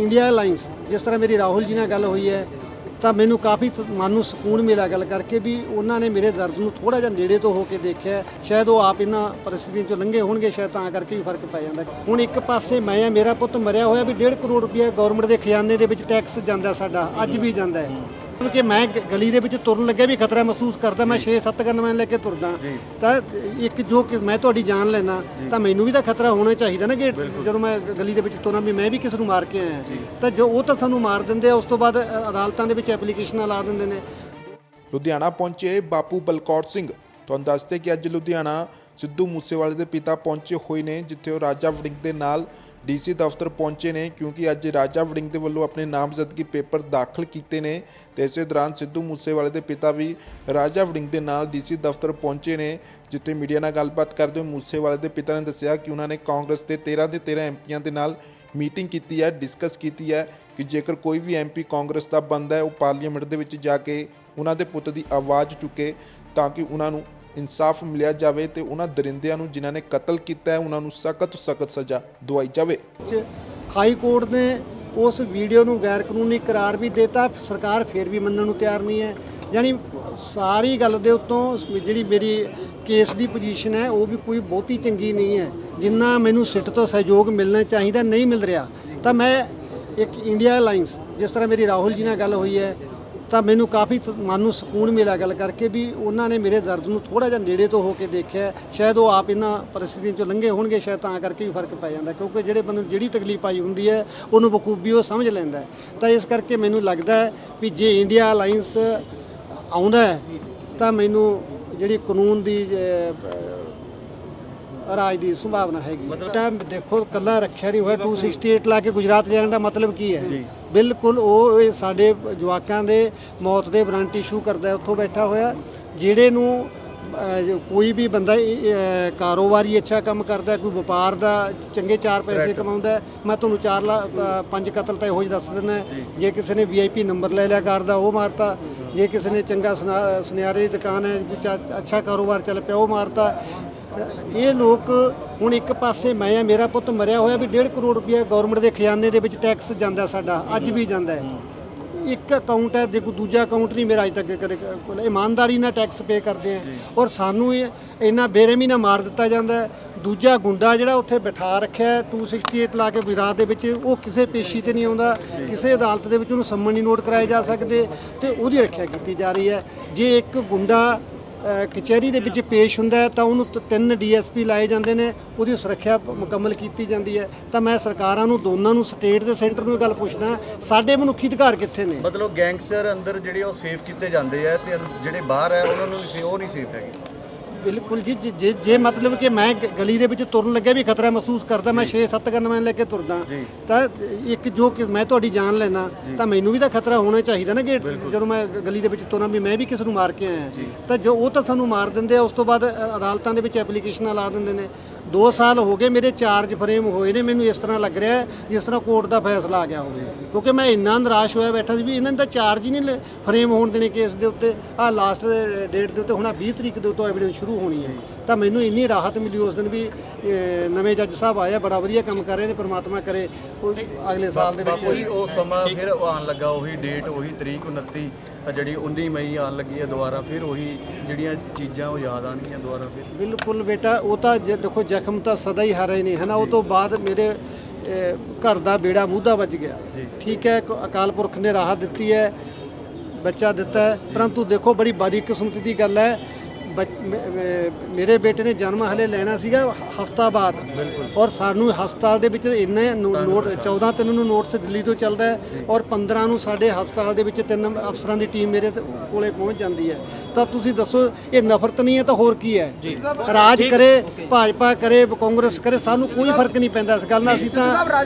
India alliance ਜਿਸ ਤਰ੍ਹਾਂ ਮੇਰੀ ਰਾਹੁਲ ਜੀ ਨਾਲ ਗੱਲ ਹੋਈ ਹੈ, ਤਾਂ ਮੈਨੂੰ ਕਾਫੀ ਤ- ਮਨ ਨੂੰ ਸਕੂਨ ਮਿਲਿਆ ਗੱਲ ਕਰਕੇ ਵੀ ਉਹਨਾਂ ਨੇ ਮੇਰੇ ਦਰਦ ਨੂੰ ਥੋੜਾ ਜਿਹਾ ਨੇੜੇ ਤੋਂ ਹੋ ਕੇ ਦੇਖਿਆ ਸ਼ਾਇਦ ਉਹ ਆਪ ਇਹਨਾਂ ਪਰਿਸਥਿਤੀਆਂ ਚੋਂ ਲੰਘੇ ਹੋਣਗੇ, ਸ਼ਾਇਦ ਤਾਂ ਕਰਕੇ ਵੀ ਫ਼ਰਕ ਪੈ ਜਾਂਦਾ। ਹੁਣ ਇੱਕ ਪਾਸੇ ਮੈਂ ਆ, ਮੇਰਾ ਪੁੱਤ ਮਰਿਆ ਹੋਇਆ ਵੀ 1.5 ਕਰੋੜ ਰੁਪਏ ਗਵਰਨਮੈਂਟ ਦੇ ਖਜ਼ਾਨੇ ਦੇ ਵਿੱਚ ਟੈਕਸ ਜਾਂਦਾ ਸਾਡਾ, ਅੱਜ ਵੀ ਜਾਂਦਾ ਹੈ। ਕਿਉਂਕਿ ਮੈਂ ਗ- ਗਲੀ ਦੇ ਵਿੱਚ ਤੁਰਨ ਲੱਗਿਆ ਵੀ ਖਤਰਾ ਮਹਿਸੂਸ ਕਰਦਾ ਮੈਂ 6-7 ਗਨਮੈਨ ਲੈ ਕੇ ਤੁਰਦਾ। ਤਾਂ ਇੱਕ ਜੋ ਕਿ ਮੈਂ ਤੁਹਾਡੀ ਜਾਨ ਲੈਣਾ ਤਾਂ ਮੈਨੂੰ ਵੀ ਤਾਂ ਖਤਰਾ ਹੋਣਾ ਚਾਹੀਦਾ ਨਾ ਕਿ ਜਦੋਂ ਮੈਂ ਗਲੀ ਦੇ ਵਿੱਚ ਤੁਰਾਂ ਵੀ ਮੈਂ ਵੀ ਕਿਸ ਨੂੰ ਮਾਰ ਕੇ ਆਇਆ। ਤਾਂ ਜੋ ਉਹ ਤਾਂ ਸਾਨੂੰ ਮਾਰ ਦਿੰਦੇ ਆ ਉਸ ਤੋਂ ਬਾਅਦ ਅ- ਅਦਾਲਤਾਂ ਦੇ ਵਿੱਚ ਐਪਲੀਕੇਸ਼ਨਾਂ ਲਾ ਦਿੰਦੇ ਨੇ। ਲੁਧਿਆਣਾ ਪਹੁੰਚੇ ਬਾਪੂ ਬਲਕੌਰ ਸਿੰਘ। ਤੁਹਾਨੂੰ ਦੱਸਦੇ ਕਿ ਅੱਜ ਲੁਧਿਆਣਾ ਸਿੱਧੂ ਮੂਸੇਵਾਲੇ ਦੇ ਪਿਤਾ ਪਹੁੰਚੇ ਹੋਏ ਨੇ ਜਿੱਥੇ ਉਹ ਰਾਜਾ ਵੜਿੰਗ ਦੇ ਨਾਲ ਡੀਸੀ ਦਫ਼ਤਰ ਪਹੁੰਚੇ ਨੇ ਕਿਉਂਕਿ ਅੱਜ ਰਾਜਾ ਵੜਿੰਗ ਦੇ ਵੱਲੋਂ ਆਪਣੇ ਨਾਮਜ਼ਦਗੀ ਪੇਪਰ ਦਾਖਲ ਕੀਤੇ ਨੇ ਤੇ ਇਸੇ ਦੌਰਾਨ ਸਿੱਧੂ ਮੂਸੇਵਾਲੇ ਦੇ ਪਿਤਾ ਵੀ ਰਾਜਾ ਵੜਿੰਗ ਦੇ ਨਾਲ ਡੀਸੀ ਦਫ਼ਤਰ ਪਹੁੰਚੇ ਨੇ, ਜਿੱਥੇ ਮੀਡੀਆ ਨਾਲ ਗੱਲਬਾਤ ਕਰਦੇ ਹੋਏ ਮੂਸੇਵਾਲੇ ਦੇ ਪਿਤਾ ਨੇ ਦੱਸਿਆ ਕਿ ਉਹਨਾਂ ਨੇ ਕਾਂਗਰਸ ਦੇ 13 ਦੇ 13 ਐਮਪੀਆਂ ਦੇ ਨਾਲ ਮੀਟਿੰਗ ਕੀਤੀ ਹੈ, ਡਿਸਕਸ ਕੀਤੀ ਹੈ ਕਿ ਜੇਕਰ ਕੋਈ ਵੀ ਐਮਪੀ ਕਾਂਗਰਸ ਦਾ ਬੰਦਾ ਹੈ, ਉਹ ਪਾਰਲੀਮੈਂਟ ਦੇ ਵਿੱਚ ਜਾ ਕੇ ਉਹਨਾਂ ਦੇ ਪੁੱਤ ਦੀ ਆਵਾਜ਼ ਚੁੱਕੇ ਤਾਂ ਕਿ ਉਹਨਾਂ ਨੂੰ ਇਨਸਾਫ ਮਿਲਿਆ ਜਾਵੇ ਤੇ ਉਹਨਾਂ ਦਰਿੰਦਿਆਂ ਨੂੰ ਜਿਨ੍ਹਾਂ ਨੇ ਕਤਲ ਕੀਤਾ ਹੈ, ਉਹਨਾਂ ਨੂੰ ਸਖਤ ਸਖਤ ਸਜ਼ਾ ਦਵਾਈ ਜਾਵੇ। ਹਾਈ ਕੋਰਟ ਨੇ ਉਸ ਵੀਡੀਓ ਨੂੰ ਗੈਰ ਕਾਨੂੰਨੀ ਕਰਾਰ ਵੀ ਦਿੱਤਾ, ਸਰਕਾਰ ਫੇਰ ਵੀ ਮੰਨਣ ਨੂੰ ਤਿਆਰ ਨਹੀਂ ਹੈ। ਯਾਨੀ ਸਾਰੀ ਗੱਲ ਦੇ ਉੱਤੋਂ ਜਿਹੜੀ ਮੇਰੀ ਕੇਸ ਦੀ ਪੋਜੀਸ਼ਨ ਹੈ, ਉਹ ਵੀ ਕੋਈ ਬਹੁਤੀ ਚੰਗੀ ਨਹੀਂ ਹੈ। ਜਿੰਨਾ ਮੈਨੂੰ ਸਿੱਟ ਤੋਂ ਸਹਿਯੋਗ ਮਿਲਣਾ ਚਾਹੀਦਾ, ਨਹੀਂ ਮਿਲ ਰਿਹਾ, ਤਾਂ ਮੈਂ ਇੱਕ ਇੰਡੀਆ ਅਲਾਈਅੰਸ ਜਿਸ ਤਰ੍ਹਾਂ ਮੇਰੀ ਰਾਹੁਲ ਜੀ ਨਾਲ ਗੱਲ ਹੋਈ ਹੈ ਤਾਂ ਮੈਨੂੰ ਕਾਫੀ ਮਨ ਨੂੰ ਸਕੂਨ ਮਿਲਿਆ ਗੱਲ ਕਰਕੇ ਵੀ ਉਹਨਾਂ ਨੇ ਮੇਰੇ ਦਰਦ ਨੂੰ ਥੋੜਾ ਜਿਹਾ ਨੇੜੇ ਤੋਂ ਹੋ ਕੇ ਦੇਖਿਆ। ਸ਼ਾਇਦ ਉਹ ਆਪ ਇਹਨਾਂ ਪਰਿਸਥਿਤੀਆਂ ਚੋਂ ਲੰਘੇ ਹੋਣਗੇ ਸ਼ਾਇਦ ਤਾਂ ਕਰਕੇ ਵੀ ਫ਼ਰਕ ਪੈ ਜਾਂਦਾ ਕਿਉਂਕਿ ਜਿਹੜੇ ਬੰਦੇ ਨੂੰ ਜਿਹੜੀ ਤਕਲੀਫ ਆਈ ਹੁੰਦੀ ਹੈ ਉਹਨੂੰ ਬਖੂਬੀ ਉਹ ਸਮਝ ਲੈਂਦਾ। ਤਾਂ ਇਸ ਕਰਕੇ ਮੈਨੂੰ ਲੱਗਦਾ ਵੀ ਜੇ ਇੰਡੀਆ ਅਲਾਈਅੰਸ ਆਉਂਦਾ ਤਾਂ ਮੈਨੂੰ ਜਿਹੜੀ ਕਾਨੂੰਨ ਦੀ ਰਾਜ ਦੀ ਸੰਭਾਵਨਾ ਹੈਗੀ ਤਾਂ ਦੇਖੋ ਕੱਲਾ ਰੱਖਿਆ ਨਹੀਂ ਹੋਇਆ 268 ਲਾ ਕੇ ਗੁਜਰਾਤ ਜਾਣ ਦਾ ਮਤਲਬ ਕੀ ਹੈ? ਬਿਲਕੁਲ ਉਹ ਇਹ ਸਾਡੇ ਜਵਾਕਾਂ ਦੇ ਮੌਤ ਦੇ ਵਾਰੰਟ ਇਸ਼ੂ ਕਰਦਾ ਉੱਥੋਂ ਬੈਠਾ ਹੋਇਆ ਜਿਹੜੇ ਨੂੰ ਕੋਈ ਵੀ ਬੰਦਾ ਕਾਰੋਬਾਰੀ ਅੱਛਾ ਕੰਮ ਕਰਦਾ ਕੋਈ ਵਪਾਰ ਦਾ ਚੰਗੇ ਚਾਰ ਪੈਸੇ ਕਮਾਉਂਦਾ ਮੈਂ ਤੁਹਾਨੂੰ 4 ਲੱਖ ਪੰਜ ਕਤਲ ਤਾਂ ਇਹੋ ਜਿਹੇ ਦੱਸ ਦਿੰਦਾ। ਜੇ। ਕਿਸੇ ਨੇ ਵੀਆਈਪੀ ਨੰਬਰ ਲੈ ਲਿਆ ਕਾਰ ਦਾ ਉਹ ਮਾਰਤਾ। ਜੇ ਕਿਸੇ ਨੇ ਚੰਗਾ ਸੁਨਾ- ਸੁਨਿਆਰੇ ਦੀ ਦੁਕਾਨ ਹੈ ਕੋਈ ਅੱਛਾ ਕਾਰੋਬਾਰ ਚੱਲ ਪਿਆ ਉਹ ਮਾਰਤਾ। ਇਹ ਲੋਕ ਹੁਣ ਇੱਕ ਪਾਸੇ ਮੈਂ ਆ ਮੇਰਾ ਪੁੱਤ ਮਰਿਆ ਹੋਇਆ ਵੀ 1.5 ਕਰੋੜ ਰੁਪਏ ਗਵਰਨਮੈਂਟ ਦੇ ਖਜ਼ਾਨੇ ਦੇ ਵਿੱਚ ਟੈਕਸ ਜਾਂਦਾ ਸਾਡਾ ਅੱਜ ਵੀ ਜਾਂਦਾ ਹੈ। ਇੱਕ ਅਕਾਊਂਟ ਹੈ ਦੇਖੋ ਦੂਜਾ ਅਕਾਊਂਟ ਨਹੀਂ ਮੇਰਾ ਅਜ ਤੱਕ ਕਦੇ ਇਮਾਨਦਾਰੀ ਨਾਲ ਟੈਕਸ ਪੇ ਕਰਦੇ ਆ। ਔਰ ਸਾਨੂੰ ਇਹ ਇੰਨਾ ਬੇਰਹਿਮੀ ਨਾਲ ਮਾਰ ਦਿੱਤਾ ਜਾਂਦਾ ਦੂਜਾ ਗੁੰਡਾ ਜਿਹੜਾ ਉੱਥੇ ਬਿਠਾ ਰੱਖਿਆ ਹੈ, 268 ਲਾ ਕੇ ਗੁਜਰਾਤ ਦੇ ਵਿੱਚ ਉਹ ਕਿਸੇ ਪੇਸ਼ੀ ਤੇ ਨਹੀਂ ਆਉਂਦਾ ਕਿਸੇ ਅਦਾਲਤ ਦੇ ਵਿੱਚ ਉਹਨੂੰ ਸੰਮਨ ਨਹੀਂ ਨੋਟ ਕਰਾਏ ਜਾ ਸਕਦੇ। ਤੇ ਉਹਦੀ ਰੱਖਿਆ ਕੀਤੀ ਜਾ ਰਹੀ ਹੈ। ਜੇ ਇੱਕ ਗੁੰਡਾ ਕਚਹਿਰੀ ਦੇ ਵਿੱਚ ਪੇਸ਼ ਹੁੰਦਾ ਹੈ ਤਾਂ ਉਹਨੂੰ ਤ- ਤਿੰਨ ਡੀਐਸਪੀ ਲਾਏ ਜਾਂਦੇ ਨੇ, ਉਹਦੀ ਸੁਰੱਖਿਆ ਪ- ਮੁਕੰਮਲ ਕੀਤੀ ਜਾਂਦੀ ਹੈ। ਤਾਂ ਮੈਂ ਸਰਕਾਰਾਂ ਨੂੰ, ਦੋਨਾਂ ਨੂੰ, ਸਟੇਟ ਤੇ ਸੈਂਟਰ ਨੂੰ ਇਹ ਗੱਲ ਪੁੱਛਦਾ ਸਾਡੇ ਮਨੁੱਖੀ ਅਧਿਕਾਰ ਕਿੱਥੇ ਨੇ? ਮਤਲਬ ਗੈਂਗਸਟਰ ਅੰਦਰ ਜਿਹੜੇ ਉਹ ਸੇਫ ਕੀਤੇ ਜਾਂਦੇ ਆ ਤੇ ਅੰ- ਜਿਹੜੇ ਬਾਹਰ ਆ ਉਹਨਾਂ ਨੂੰ ਨਹੀਂ ਸੇ- ਉਹ ਨਹੀਂ ਸੇਫ ਹੈਗੇ। ਬਿਲਕੁਲ ਜੀ ਜੇ- ਜੇ ਜੇ ਮਤਲਬ ਕਿ ਮੈਂ ਗ- ਗਲੀ ਦੇ ਵਿੱਚ ਤੁਰਨ ਲੱਗਿਆ ਵੀ ਖਤਰਾ ਮਹਿਸੂਸ ਕਰਦਾ ਮੈਂ 6-7 ਗਨਮੈਨ ਲੈ ਕੇ ਤੁਰਦਾ ਤਾਂ ਇੱਕ ਜੋ ਕਿ ਮੈਂ ਤੁਹਾਡੀ ਜਾਨ ਲੈਣਾ ਤਾਂ ਮੈਨੂੰ ਵੀ ਤਾਂ ਖਤਰਾ ਹੋਣਾ ਚਾਹੀਦਾ ਨਾ ਕਿ ਜਦੋਂ ਮੈਂ ਗ- ਗਲੀ ਦੇ ਵਿੱਚ ਤੁਰਾਂ ਵੀ ਮੈਂ ਵੀ ਕਿਸ ਨੂੰ ਮਾਰ ਕੇ ਆਇਆ। ਤਾਂ ਜੋ ਉਹ ਤਾਂ ਸਾਨੂੰ ਮਾਰ ਦਿੰਦੇ ਆ ਉਸ ਤੋਂ ਬਾਅਦ ਅ- ਅਦਾਲਤਾਂ ਦੇ ਵਿੱਚ ਐਪਲੀਕੇਸ਼ਨਾਂ ਲਾ ਦਿੰਦੇ ਨੇ। 2 ਸਾਲ ਹੋ ਗਏ ਮੇਰੇ ਚਾਰਜ ਫਰੇਮ ਹੋਏ ਨੇ ਮੈਨੂੰ ਇਸ ਤਰ੍ਹਾਂ ਲੱਗ ਰਿਹਾ ਜਿਸ ਤਰ੍ਹਾਂ ਕੋਰਟ ਦਾ ਫੈਸਲਾ ਆ ਗਿਆ ਹੋਵੇ। ਕਿਉਂਕਿ ਮੈਂ ਇੰਨਾ ਨਿਰਾਸ਼ ਹੋਇਆ ਬੈਠਾ ਸੀ ਵੀ ਇਹਨਾਂ ਨੇ ਤਾਂ ਚਾਰਜ ਹੀ ਨਹੀਂ ਫਰੇਮ ਹੋਣ ਦੇਣੇ ਕੇਸ ਦੇ ਉੱਤੇ। ਆ ਲਾਸਟ ਡੇਟ ਦੇ ਉੱਤੇ ਹੁਣ ਆਹ 20 ਤਰੀਕ ਦੇ ਉੱਤੇ ਐਵੀਡੈਂਸ ਸ਼ੁਰੂ ਹੋਣੀ ਹੈ। ਤਾਂ ਮੈਨੂੰ ਇੰਨੀ ਰਾਹਤ ਮਿਲੀ ਉਸ ਦਿਨ ਵੀ ਨਵੇਂ ਜੱਜ ਸਾਹਿਬ ਆਏ ਆ ਬੜਾ ਵਧੀਆ ਕੰਮ ਕਰ ਰਹੇ ਨੇ ਪ੍ਰਮਾਤਮਾ ਕਰੇ। ਉਹ ਅਗਲੇ ਸਾਲ ਦੇ ਵਿੱਚ ਉਹ ਸਮਾਂ ਫਿਰ ਉਹ ਆਉਣ ਲੱਗਾ ਉਹੀ ਡੇਟ ਉਹੀ ਤਰੀਕ 29 ਆ ਜਿਹੜੀ 19 ਮਈ ਆਉਣ ਲੱਗੀ ਹੈ ਦੁਬਾਰਾ ਫਿਰ ਉਹੀ ਜਿਹੜੀਆਂ ਚੀਜ਼ਾਂ ਉਹ ਯਾਦ ਆਣਗੀਆਂ ਦੁਬਾਰਾ ਫਿਰ। ਬਿਲਕੁਲ ਬੇਟਾ ਉਹ ਤਾਂ ਦੇਖੋ ਜ਼ਖਮ ਤਾਂ ਸਦਾ ਹੀ ਹਰੇ ਨੇ ਹਨਾ? ਉਹ ਤੋਂ ਬਾਅਦ ਮੇਰੇ ਘਰ ਦਾ ਬੇੜਾ ਮੂਧਾ ਵੱਜ ਗਿਆ। ਠੀਕ ਹੈ ਅਕਾਲ ਪੁਰਖ ਨੇ ਰਾਹਤ ਦਿੱਤੀ ਹੈ ਬੱਚਾ ਦਿੱਤਾ ਹੈ। ਪਰੰਤੂ ਦੇਖੋ ਬੜੀ ਬਦਕਿਸਮਤੀ ਦੀ ਗੱਲ ਹੈ। ਮੇਰੇ ਬੇਟੇ ਨੇ ਜਨਮ ਹਲੇ ਲੈਣਾ ਸੀਗਾ ਹਫਤਾ ਬਾਅਦ। ਔਰ ਸਾਨੂੰ ਹਸਪਤਾਲ ਦੇ ਵਿੱਚ ਇੰਨੇ ਨੋਟ 14 ਤਿੰਨ ਨੂੰ ਨੋਟਿਸ ਦਿੱਲੀ ਤੋਂ ਚੱਲਦਾ ਔਰ 15 ਨੂੰ ਸਾਡੇ ਹਸਪਤਾਲ ਦੇ ਵਿੱਚ ਤਿੰਨ ਅਫਸਰਾਂ ਦੀ ਟੀਮ ਮੇਰੇ ਕੋਲੇ ਪਹੁੰਚ ਜਾਂਦੀ ਹੈ। ਤਾਂ ਤੁਸੀਂ ਦੱਸੋ ਇਹ ਨਫ਼ਰਤ ਨਹੀਂ ਹੈ ਤਾਂ ਹੋਰ ਕੀ ਹੈ? ਰਾਜ ਕਰੇ ਭਾਜਪਾ ਕਰੇ ਕਾਂਗਰਸ ਕਰੇ ਸਾਨੂੰ ਕੋਈ ਫ਼ਰਕ ਨਹੀਂ ਪੈਂਦਾ ਇਸ ਗੱਲ ਨਾਲ। ਅਸੀਂ ਤਾਂ